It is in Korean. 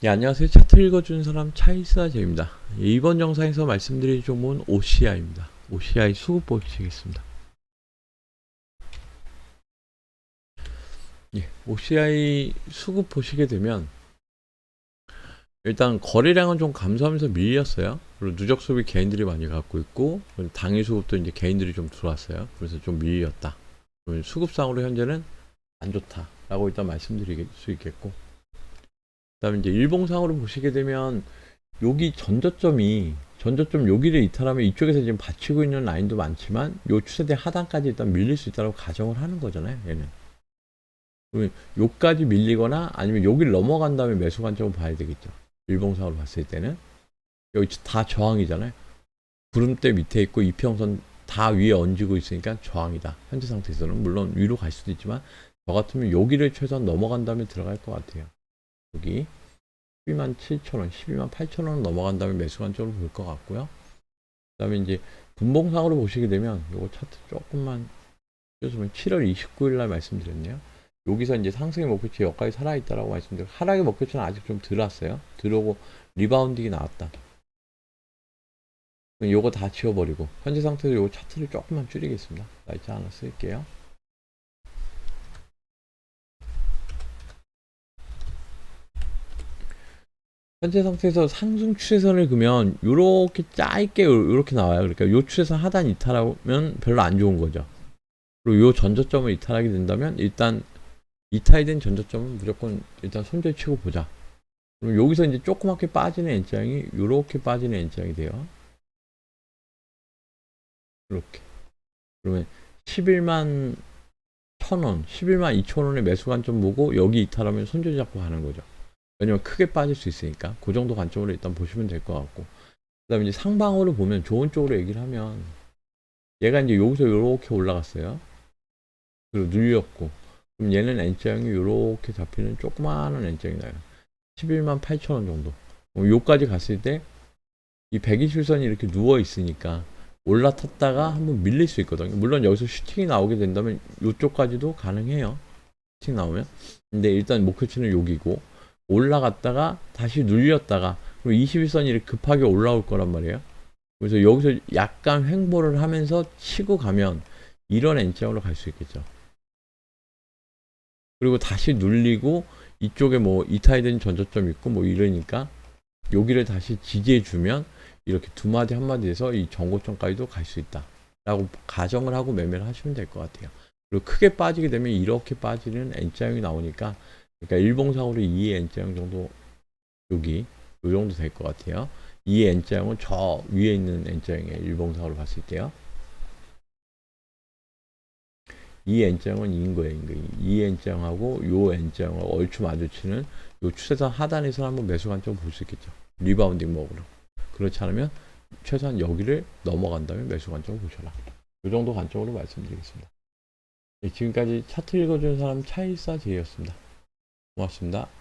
네, 안녕하세요. 차트 읽어주는 사람 차이사제입니다. 이번 영상에서 말씀드릴 종목은 OCI입니다. OCI 수급 보시겠습니다. 예, OCI 수급 보시게 되면 일단 거래량은 좀 감소하면서 밀렸어요. 그리고 누적 수급이 개인들이 많이 갖고 있고 당일 수급도 이제 개인들이 좀 들어왔어요. 그래서 좀 밀렸다. 수급상으로 현재는 안 좋다라고 일단 말씀드릴 수 있겠고 그 다음에 이제 일봉상으로 보시게 되면 여기 전저점이 전저점 여기를 이탈하면 이쪽에서 지금 받치고 있는 라인도 많지만 요 추세대 하단까지 일단 밀릴 수 있다고 가정을 하는 거잖아요. 얘는. 요까지 밀리거나 아니면 여기를 넘어간 다음에 매수 관점을 봐야 되겠죠. 일봉상으로 봤을 때는 여기 다 저항이잖아요. 구름대 밑에 있고 이평선 다 위에 얹고 있으니까 저항이다. 현재 상태에서는 물론 위로 갈 수도 있지만 저 같으면 여기를 최소한 넘어간 다음에 들어갈 것 같아요. 여기 12만 7천원, 12만 8천원 넘어간 다음에 매수 관점으로 볼 것 같고요. 그 다음에 이제 분봉상으로 보시게 되면 요거 차트 조금만 띄워주면 7월 29일 날 말씀드렸네요. 여기서 이제 상승의 목표치 여기까지 살아있다라고 말씀드렸고 하락의 목표치는 아직 좀 들어왔어요. 들어오고 리바운딩이 나왔다. 요거 다 지워버리고 현재 상태에서 요거 차트를 조금만 줄이겠습니다. 라이트 하나 쓸게요. 현재 상태에서 상승 추세선을 그면 요렇게 짧게 요- 요렇게 나와요. 그러니까 요 추세선 하단 이탈하면 별로 안 좋은 거죠. 그리고 요 전저점을 이탈하게 된다면 일단 이탈된 전저점은 무조건 일단 손절 치고 보자. 그럼 여기서 이제 조그맣게 빠지는 N장이 요렇게 빠지는 N장이 돼요. 이렇게. 그러면 11만 1000원, 11만 2000원의 매수 관점 보고 여기 이탈하면 손절 잡고 가는 거죠. 왜냐면 크게 빠질 수 있으니까. 그 정도 관점으로 일단 보시면 될 것 같고. 그 다음에 이제 상방으로 보면 좋은 쪽으로 얘기를 하면 얘가 이제 여기서 이렇게 올라갔어요. 그리고 눌렸고. 그럼 얘는 N자형이 이렇게 잡히는 조그마한 N자형이 나요 11만 8천 원 정도. 그럼 요까지 갔을 때 이 120선이 이렇게 누워 있으니까 올라탔다가 한번 밀릴 수 있거든요. 물론 여기서 슈팅이 나오게 된다면 요쪽까지도 가능해요. 슈팅 나오면. 근데 일단 목표치는 여기고 올라갔다가 다시 눌렸다가 그리고 21선이 이렇게 급하게 올라올 거란 말이에요. 그래서 여기서 약간 횡보를 하면서 치고 가면 이런 N자로 갈 수 있겠죠. 그리고 다시 눌리고 이쪽에 뭐 이탈된 전저점 있고 뭐 이러니까 여기를 다시 지지해 주면 이렇게 두 마디 한 마디에서 이 정고점까지도 갈 수 있다. 라고 가정을 하고 매매를 하시면 될 것 같아요. 그리고 크게 빠지게 되면 이렇게 빠지는 N자형이 나오니까 그러니까 일봉상으로 2의 N자형 정도 여기 요 정도 될 것 같아요. 2의 N자형은 저 위에 있는 N자형이에요. 일봉상으로 봤을 때요. 2의 N자형은 인 거예요. 인 거예요. 2의 N자형하고 요 N자형을 얼추 마주치는 요 추세선 하단에서 한번 매수 관점 볼 수 있겠죠. 리바운딩 먹으러. 그렇지 않으면 최소한 여기를 넘어간다면 매수 관점을 보셔라. 요 정도 관점으로 말씀드리겠습니다. 네, 지금까지 차트 읽어주는 사람 차일사 제이였습니다. 고맙습니다.